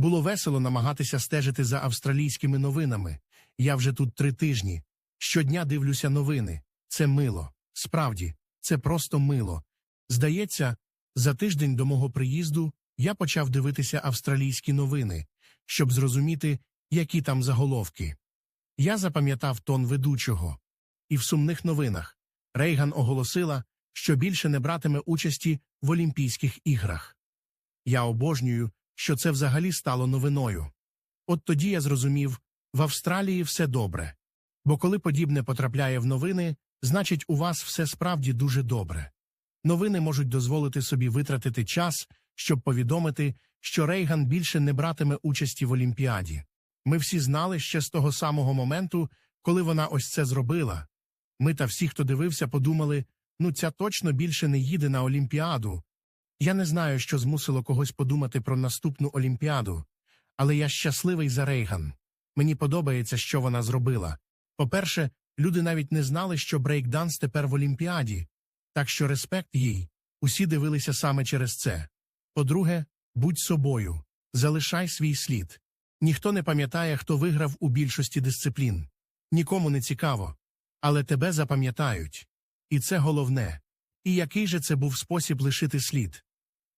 Було весело намагатися стежити за австралійськими новинами. Я вже тут три тижні. Щодня дивлюся новини. Це мило. Справді, це просто мило. Здається, за тиждень до мого приїзду я почав дивитися австралійські новини, щоб зрозуміти, які там заголовки. Я запам'ятав тон ведучого. І в сумних новинах Рейган оголосила, що більше не братиме участі в Олімпійських іграх. Я обожнюю, що це взагалі стало новиною. От тоді я зрозумів, в Австралії все добре. Бо коли подібне потрапляє в новини, значить у вас все справді дуже добре. Новини можуть дозволити собі витратити час, щоб повідомити, що Рейган більше не братиме участі в Олімпіаді. Ми всі знали ще з того самого моменту, коли вона ось це зробила. Ми та всі, хто дивився, подумали ну ця точно більше не їде на Олімпіаду. Я не знаю, що змусило когось подумати про наступну Олімпіаду, але я щасливий за Рейган. Мені подобається, що вона зробила. По-перше, люди навіть не знали, що брейкданс тепер в Олімпіаді, так що респект їй. Усі дивилися саме через це. По-друге, будь собою, залишай свій слід. Ніхто не пам'ятає, хто виграв у більшості дисциплін. Нікому не цікаво. Але тебе запам'ятають. І це головне. І який же це був спосіб лишити слід?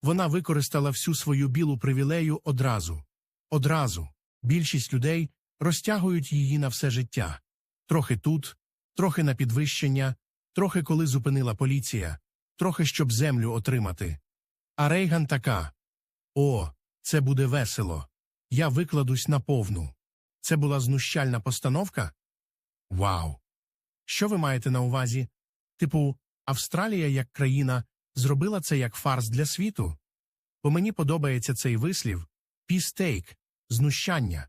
Вона використала всю свою білу привілею одразу. Одразу. Більшість людей розтягують її на все життя. Трохи тут, трохи на підвищення, трохи коли зупинила поліція, трохи щоб землю отримати. А Рейган така О, це буде весело. Я викладусь на повну. Це була знущальна постановка? Вау! Що ви маєте на увазі? Типу, Австралія як країна зробила це як фарс для світу? Бо мені подобається цей вислів пістейк, знущання.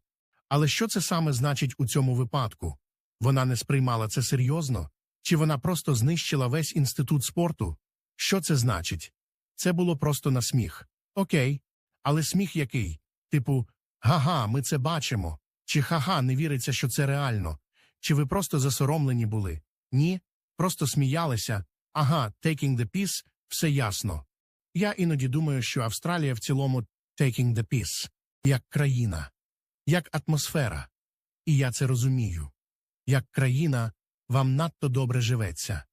Але що це саме значить у цьому випадку? Вона не сприймала це серйозно? Чи вона просто знищила весь інститут спорту? Що це значить? Це було просто на сміх. Окей. Але сміх який? Типу, га-га, ми це бачимо. Чи ха-ха, не віриться, що це реально. Чи ви просто засоромлені були? Ні, просто сміялися. Ага, taking the piece, все ясно. Я іноді думаю, що Австралія в цілому taking the piece, як країна, як атмосфера. І я це розумію. Як країна, вам надто добре живеться.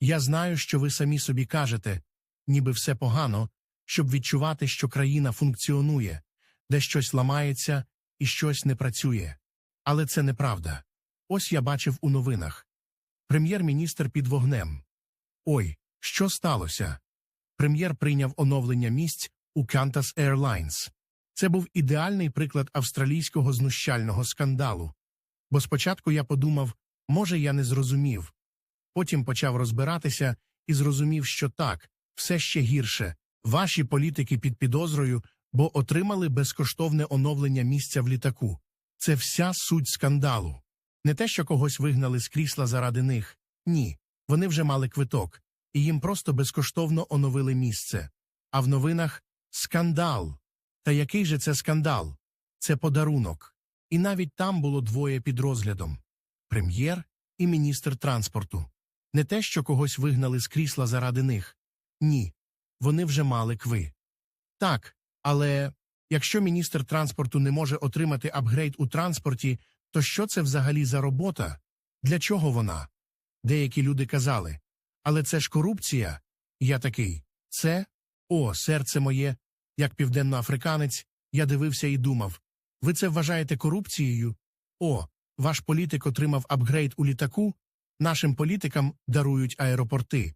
Я знаю, що ви самі собі кажете, ніби все погано, щоб відчувати, що країна функціонує, де щось ламається і щось не працює. Але це неправда. Ось я бачив у новинах. Прем'єр-міністр під вогнем. Ой, що сталося? Прем'єр прийняв оновлення місць у Qantas Airlines. Це був ідеальний приклад австралійського знущального скандалу. Бо спочатку я подумав, може, я не зрозумів. Потім почав розбиратися і зрозумів, що так, все ще гірше. Ваші політики під підозрою, бо отримали безкоштовне оновлення місця в літаку. Це вся суть скандалу. Не те, що когось вигнали з крісла заради них. Ні. Вони вже мали квиток, і їм просто безкоштовно оновили місце. А в новинах скандал. Та який же це скандал? Це подарунок. І навіть там було двоє під розглядом прем'єр і міністр транспорту. Не те, що когось вигнали з крісла заради них. Ні. Вони вже мали кви. Так, але якщо міністр транспорту не може отримати апгрейд у транспорті, то що це взагалі за робота? Для чого вона? Деякі люди казали, але це ж корупція. Я такий, це? О, серце моє, як південноафриканець, я дивився і думав. Ви це вважаєте корупцією? О, ваш політик отримав апгрейд у літаку, нашим політикам дарують аеропорти.